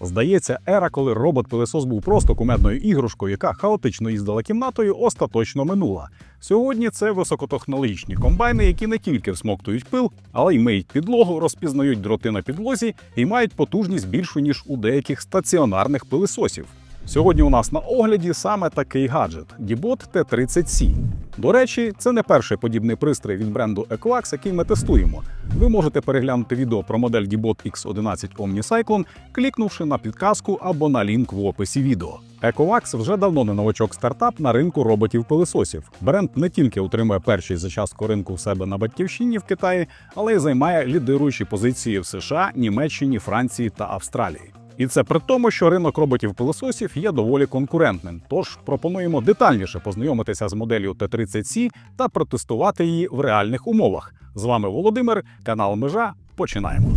Здається, ера, коли робот-пилесос був просто кумедною іграшкою, яка хаотично їздила кімнатою, остаточно минула. Сьогодні це високотехнологічні комбайни, які не тільки всмоктують пил, але й миють підлогу, розпізнають дроти на підлозі і мають потужність більшу ніж у деяких стаціонарних пилесосів. Сьогодні у нас на огляді саме такий гаджет Dibot T30C. До речі, це не перший подібний пристрій від бренду Equax, який ми тестуємо. Ви можете переглянути відео про модель Dibot X11 OmniCyclone, клікнувши на підказку або на лінк в описі відео. Ecovax вже давно не новачок стартап на ринку роботів-пилисосів. Бренд не тільки утримує перший за частку ринку в себе на батьківщині в Китаї, але й займає лідируючі позиції в США, Німеччині, Франції та Австралії. І це при тому, що ринок роботів-пилососів є доволі конкурентним. Тож пропонуємо детальніше познайомитися з моделлю Т-30C та протестувати її в реальних умовах. З вами Володимир, канал Межа. Починаємо.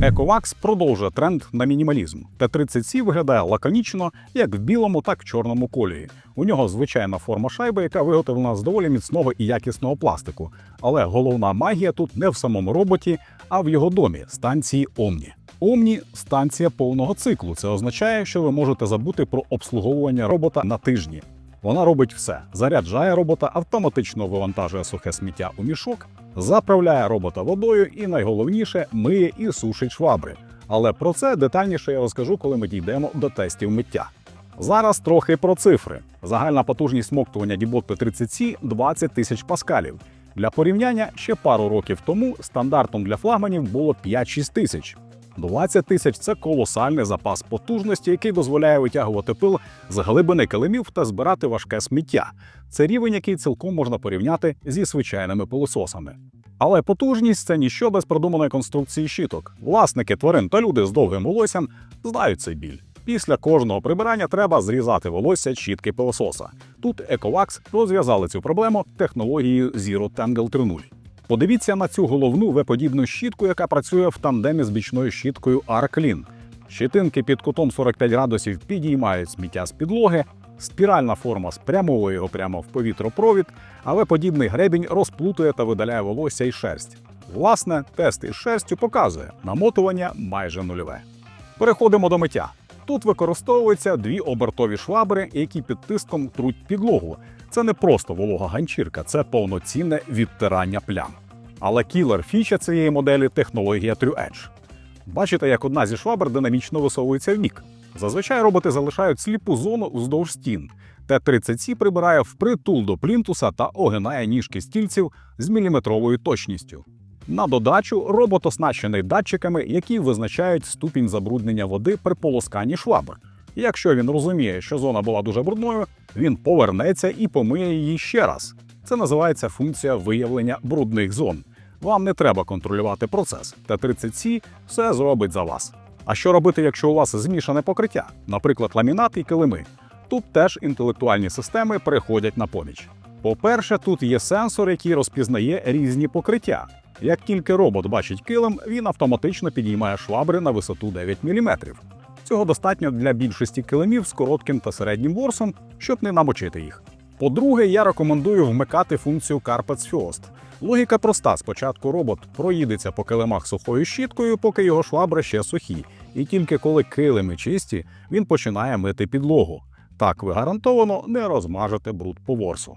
Ecovax продовжує тренд на мінімалізм. Т-30C виглядає лаконічно як в білому, так в чорному кольорі. У нього звичайна форма шайби, яка виготовлена з доволі міцного і якісного пластику. Але головна магія тут не в самому роботі, а в його домі станції Omni. Omni – станція повного циклу. Це означає, що ви можете забути про обслуговування робота на тижні. Вона робить все: заряджає робота, автоматично вивантажує сухе сміття у мішок, заправляє робота водою і найголовніше миє і сушить швабри. Але про це детальніше я розкажу, коли ми дійдемо до тестів миття. Зараз трохи про цифри. Загальна потужність смоктування Dibot P30C – 20 тисяч паскалів. Для порівняння ще пару років тому стандартом для флагманів було 5-6 тисяч. 20 тисяч це колосальний запас потужності, який дозволяє витягувати пил з глибини килимів та збирати важке сміття. Це рівень, який цілком можна порівняти зі звичайними пилососами. Але потужність це ніщо без продуманої конструкції щиток. Власники тварин та люди з довгим волоссям знають цей біль. Після кожного прибирання треба зрізати волосся щітки пилососа. Тут Ecovax розв'язали цю проблему технологією Zero Tangle 3.0. Подивіться на цю головну V-подібну щітку, яка працює в тандемі з бічною щіткою Arclean. Щитинки під кутом 45 градусів підіймають сміття з підлоги, спіральна форма спрямовує його прямо в повітропровід, а V-подібний гребінь розплутує та видаляє волосся і шерсть. Власне, тест із шерстю показує намотування майже нульове. Переходимо до миття. Тут використовуються дві обертові швабри, які під тиском труть підлогу. Це не просто волога ганчірка, це повноцінне відтирання плям. Але кілер фіча цієї моделі технологія True Edge. Бачите, як одна зі швабр динамічно висовується в бік. Зазвичай роботи залишають сліпу зону уздовж стін. Т-30C прибирає впритул до плінтуса та огинає ніжки стільців з міліметровою точністю. На додачу робот оснащений датчиками, які визначають ступінь забруднення води при полосканні швабр. Якщо він розуміє, що зона була дуже брудною, він повернеться і помиє її ще раз. Це називається функція виявлення брудних зон. Вам не треба контролювати процес. Т-30C все зробить за вас. А що робити, якщо у вас змішане покриття, наприклад, ламінат і килими? Тут теж інтелектуальні системи приходять на поміч. По-перше, тут є сенсор, який розпізнає різні покриття. Як тільки робот бачить килим, він автоматично підіймає швабри на висоту 9 мм. Цього достатньо для більшості килимів з коротким та середнім ворсом, щоб не намочити їх. По-друге, я рекомендую вмикати функцію Carpets First. Логіка проста: спочатку робот проїдеться по килимах сухою щіткою, поки його швабри ще сухі, і тільки коли килими чисті, він починає мити підлогу. Так ви гарантовано не розмажете бруд по ворсу.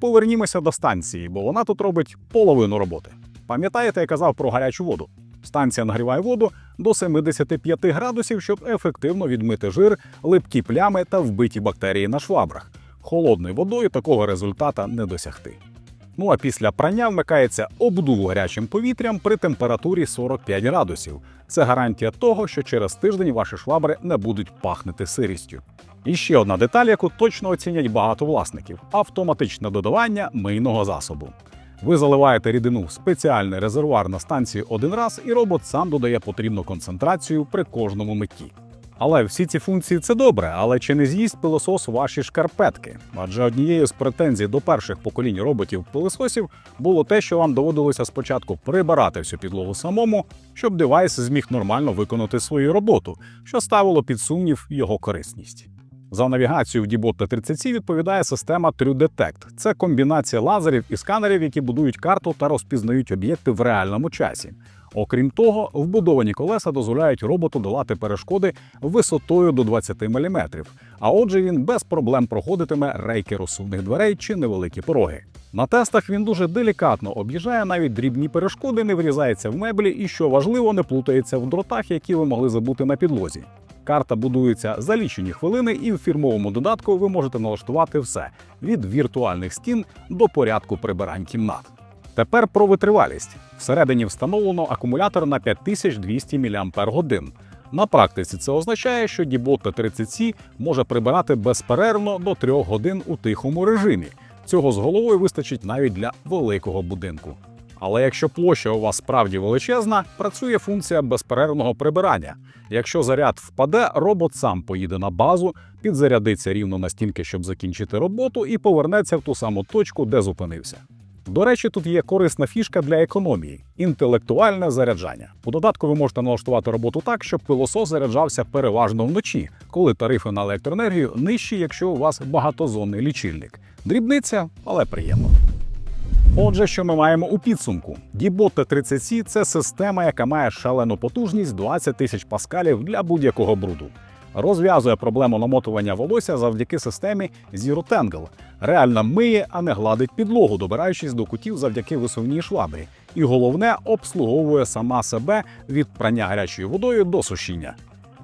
Повернімося до станції, бо вона тут робить половину роботи. Пам'ятаєте, я казав про гарячу воду? Станція нагріває воду до 75 градусів, щоб ефективно відмити жир, липкі плями та вбиті бактерії на швабрах. Холодною водою такого результата не досягти. Ну а після прання вмикається обдув гарячим повітрям при температурі 45 градусів. Це гарантія того, що через тиждень ваші швабри не будуть пахнути сирістю. І ще одна деталь, яку точно оцінять багато власників: автоматичне додавання мийного засобу. Ви заливаєте рідину в спеціальний резервуар на станції один раз, і робот сам додає потрібну концентрацію при кожному митті. Але всі ці функції це добре, але чи не з'їсть пилосос ваші шкарпетки? Адже однією з претензій до перших поколінь роботів-пилососів було те, що вам доводилося спочатку прибирати всю підлогу самому, щоб девайс зміг нормально виконати свою роботу, що ставило під сумнів його корисність. За навігацію в Dibot T30C відповідає система TrueDetect. Це комбінація лазерів і сканерів, які будують карту та розпізнають об'єкти в реальному часі. Окрім того, вбудовані колеса дозволяють роботу долати перешкоди висотою до 20 мм, а отже, він без проблем проходитиме рейки розсувних дверей чи невеликі пороги. На тестах він дуже делікатно об'їжджає навіть дрібні перешкоди, не врізається в меблі і, що важливо, не плутається в дротах, які ви могли забути на підлозі. Карта будується за лічені хвилини, і в фірмовому додатку ви можете налаштувати все від віртуальних стін до порядку прибирань кімнат. Тепер про витривалість. Всередині встановлено акумулятор на 5200 мАч. На практиці це означає, що Дібот Т30C може прибирати безперервно до 3 годин у тихому режимі. Цього з головою вистачить навіть для великого будинку. Але якщо площа у вас справді величезна, працює функція безперервного прибирання. Якщо заряд впаде, робот сам поїде на базу, підзарядиться рівно настільки, щоб закінчити роботу, і повернеться в ту саму точку, де зупинився. До речі, тут є корисна фішка для економії інтелектуальне заряджання. У додатку ви можете налаштувати роботу так, щоб пилосос заряджався переважно вночі, коли тарифи на електроенергію нижчі, якщо у вас багатозонний лічильник. Дрібниця, але приємно. Отже, що ми маємо у підсумку? Дібот Т30C – це система, яка має шалену потужність 20 тисяч паскалів для будь-якого бруду. Розв'язує проблему намотування волосся завдяки системі Zero Tangle. Реально миє, а не гладить підлогу, добираючись до кутів завдяки висувній швабрі. І головне, обслуговує сама себе від прання гарячою водою до сушіння.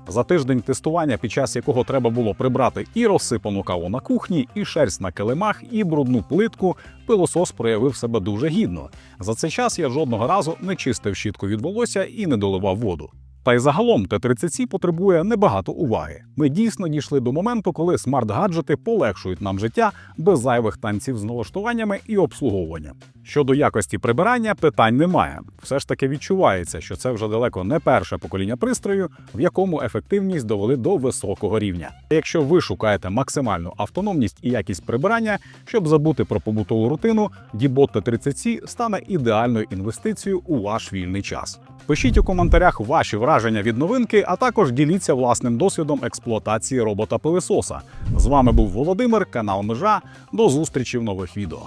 За тиждень тестування, під час якого треба було прибрати і розсипану каву на кухні, і шерсть на килимах, і брудну плитку, пилосос проявив себе дуже гідно. За цей час я жодного разу не чистив щітку від волосся і не доливав воду. Та й загалом Т-30C потребує небагато уваги. Ми дійсно дійшли до моменту, коли смарт-гаджети полегшують нам життя без зайвих танців з налаштуваннями і обслуговуванням. Щодо якості прибирання, питань немає. Все ж таки відчувається, що це вже далеко не перше покоління пристрою, в якому ефективність довели до високого рівня. Якщо ви шукаєте максимальну автономність і якість прибирання, щоб забути про побутову рутину, Дібот Т-30C стане ідеальною інвестицією у ваш вільний час. Пишіть у коментарях ваші враження від новинки, а також діліться власним досвідом експлуатації робота пилисоса. З вами був Володимир, канал Межа. До зустрічі в нових відео.